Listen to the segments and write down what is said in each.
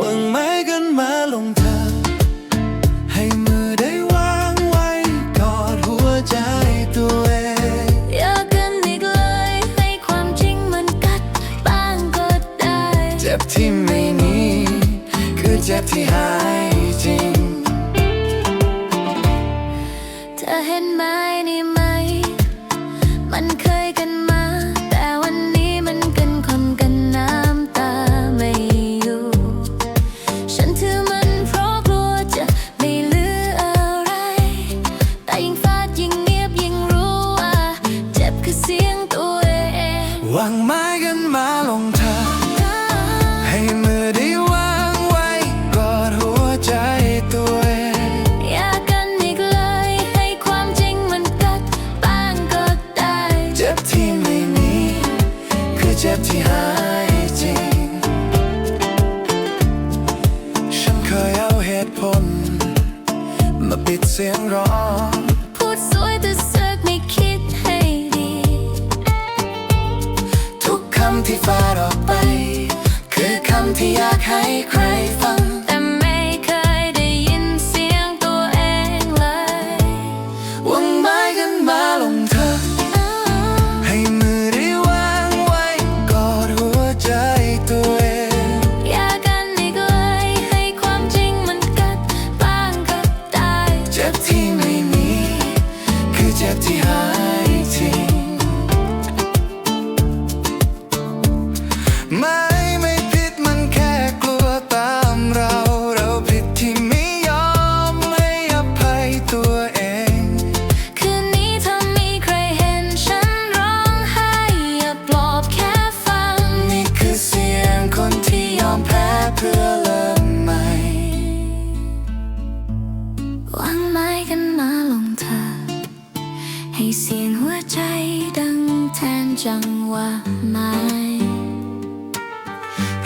วางไมกันมาลงเธอ ให้มือได้วางไว้กอดหัวใจตัวเองอย่ากันอีกเลย ให้ความจริงมันกัดบ้งก็ได้ เจ็บที่ไม่มีคือเจ็บที่หายจริง เธอเห็นไหม สียงตัวเองวางไม้กันมาลงเธอ ให้มือได้วางไว้กอดหัวใจตัวเองอย่ากันอีกเลย ให้ความจริงมันกัดบ้างก็ได้เจ็บที่ไม่มีคือเจ็บที่หายจริง ฉันเคยเอาเหตุผลมาปิดเสียงร้อง ที่ฟาดออกไป คือคำที่อยากให้ใครฟังางไม้กันมาลงเธอ ให้เสียงหัวใจดังแทนจังหวะไม้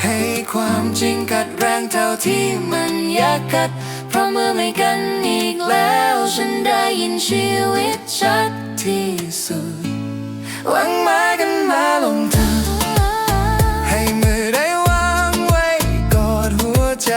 ให้ความจริงกัดแรงเท่าที่มันอยากกัด เพราะเมื่อไม่กันอีกแล้วฉันได้ยินชีวิตชัดที่สุดวางไม้กันมาลงเธอ ให้มือได้วางไว้กอดหัวใจ